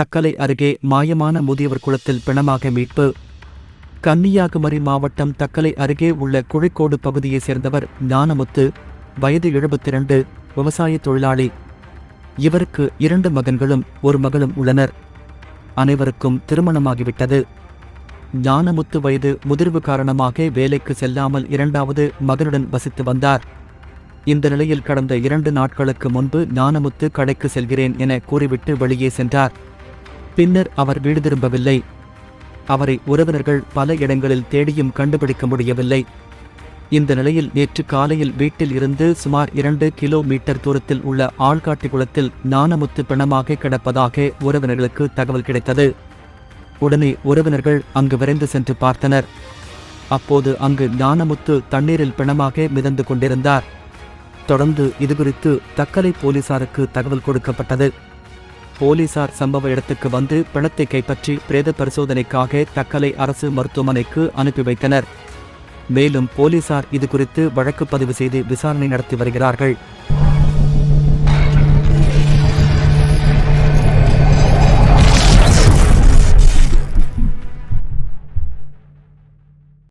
தக்கலை அருகே மாயமான முதியவர் குளத்தில் பிணமாக மீட்பு. கன்னியாகுமரி மாவட்டம் தக்கலை அருகே உள்ள குழிக்கோடு பகுதியைச் சேர்ந்தவர் ஞானமுத்து வயது எழுபத்திரண்டு விவசாய தொழிலாளி. இவருக்கு இரண்டு மகன்களும் ஒரு மகளும் உள்ளனர். அனைவருக்கும் திருமணமாகிவிட்டது. ஞானமுத்து வயது முதிர்வு காரணமாக வேலைக்கு செல்லாமல் இரண்டாவது மகனுடன் வசித்து வந்தார். இந்த நிலையில் கடந்த இரண்டு நாட்களுக்கு முன்பு ஞானமுத்து கடைக்கு செல்கிறேன் என கூறிவிட்டு வெளியே சென்றார். பின்னர் அவர் வீடு திரும்பவில்லை அவரை உறவினர்கள் பல இடங்களில் தேடியும் கண்டுபிடிக்க முடியவில்லை. இந்த நிலையில் நேற்று காலையில் வீட்டில் இருந்து சுமார் இரண்டு கிலோமீட்டர் தூரத்தில் உள்ள ஆள்காட்டி குளத்தில் ஞானமுத்து பிணமாக கிடப்பதாக உறவினர்களுக்கு தகவல் கிடைத்தது. உடனே உறவினர்கள் அங்கு விரைந்து சென்று பார்த்தனர். அப்போது அங்கு ஞானமுத்து தண்ணீரில் பிணமாக மிதந்து கொண்டிருந்தார். தொடர்ந்து இதுகுறித்து தக்கலை போலீசாருக்கு தகவல் கொடுக்கப்பட்டது. போலீசார் சம்பவ இடத்துக்கு வந்து பிணத்தை கைப்பற்றி பிரேத பரிசோதனைக்காக தக்கலை அரசு மருத்துவமனைக்கு அனுப்பி வைத்தனர். மேலும் போலீசார் இதுகுறித்து வழக்கு பதிவு செய்து விசாரணை நடத்தி வருகிறார்கள்.